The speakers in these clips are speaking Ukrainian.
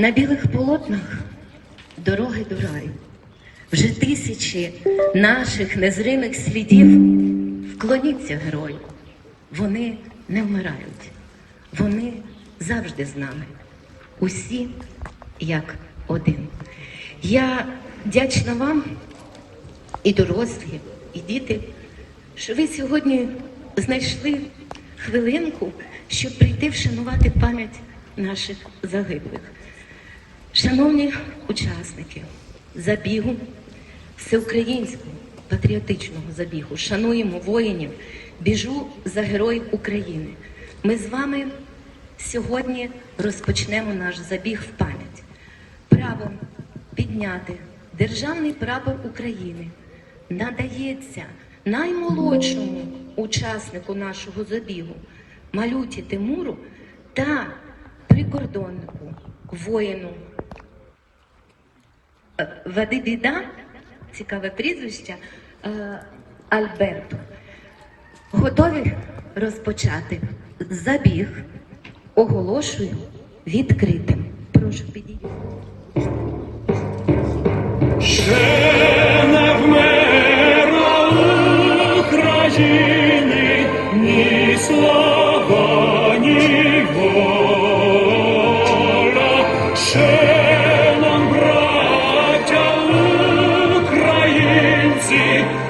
На білих полотнах дороги до раю. Вже тисячі наших незримих слідів. Вклоніться герою. Вони не вмирають. Вони завжди з нами. Усі як один. Я вдячна вам, і дорослі, і діти, що ви сьогодні знайшли хвилинку, щоб прийти вшанувати пам'ять наших загиблих. Шановні учасники забігу, всеукраїнського патріотичного забігу, шануємо воїнів, біжу за героїв України. Ми з вами сьогодні розпочнемо наш забіг в пам'ять. Право підняти державний прапор України надається наймолодшому учаснику нашого забігу Малюті Тимуру та прикордоннику, воїну Е, Вадибіда, цікаве прізвище, е, Альберту. Готові розпочати забіг. Оголошую відкритим. Прошу підійти. Ще не вмерла України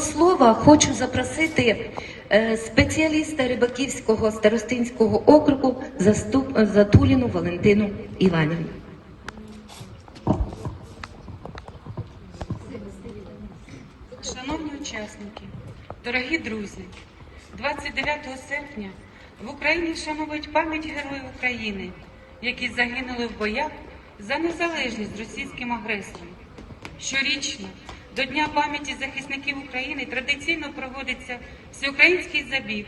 слова хочу запросити е, спеціаліста Рибаківського старостинського округу заступ, Затуліну Валентину Іванівну. Шановні учасники, дорогі друзі, 29 серпня в Україні вшановують пам'ять героїв України, які загинули в боях за незалежність російським агресором. Щорічно до Дня пам'яті захисників України традиційно проводиться всеукраїнський забіг.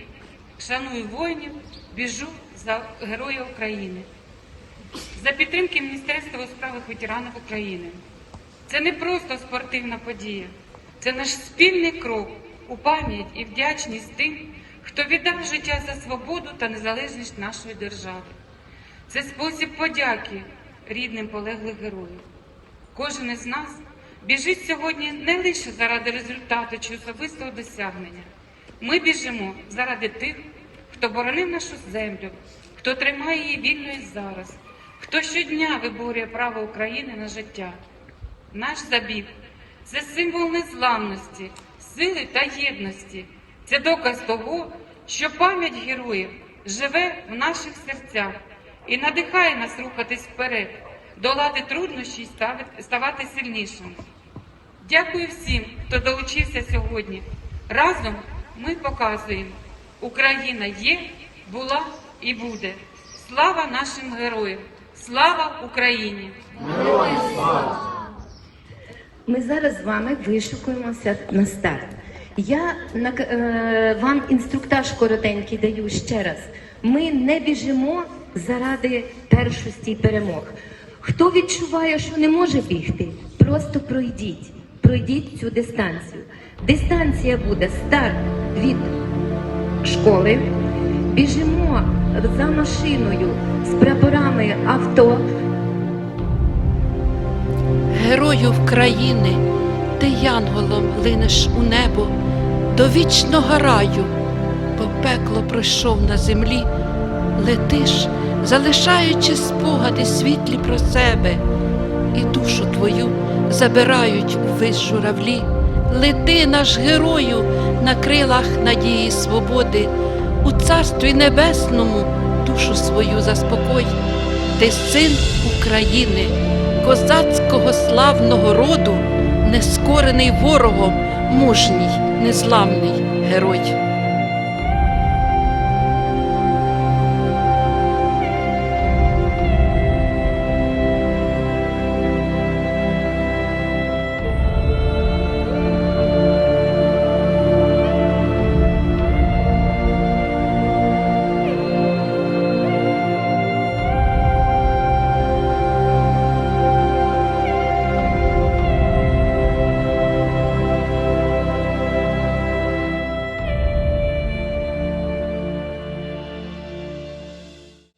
Шаную воїнів, біжу за героя України. За підтримки Міністерства у справах ветеранів України. Це не просто спортивна подія, це наш спільний крок у пам'ять і вдячність тим, хто віддав життя за свободу та незалежність нашої держави. Це спосіб подяки рідним полеглих героїв. Кожен із нас біжить сьогодні не лише заради результату чи особистого досягнення. Ми біжимо заради тих, хто боронив нашу землю, хто тримає її вільною зараз, хто щодня виборює право України на життя. Наш забіг це символ незламності, сили та єдності, Це доказ того, що пам'ять героїв живе в наших серцях і надихає нас рухатись вперед, долати труднощі ставити- ставати сильнішими. Дякую всім, хто долучився сьогодні. Разом ми показуємо, Україна є, була і буде. Слава нашим героям! Слава Україні! Ми зараз з вами вишукуємося на старт. Я на, е, вам інструктаж коротенький даю ще раз. Ми не біжимо заради першості і перемог. Хто відчуває, що не може бігти, просто пройдіть. Пройдіть цю дистанцію. Дистанція буде старт від школи. Біжимо за машиною з прапорами авто. Герою України, ти янголом линеш у небо, до вічного раю, бо пекло пройшов на землі, летиш, залишаючи спогади світлі про себе, і душу твою забирають у вись журавлі. Лети наш герою на крилах надії свободи, у царстві небесному душу свою заспокой. Ти син України, козацького славного роду, нескорений ворогом, мужній, незламний герой.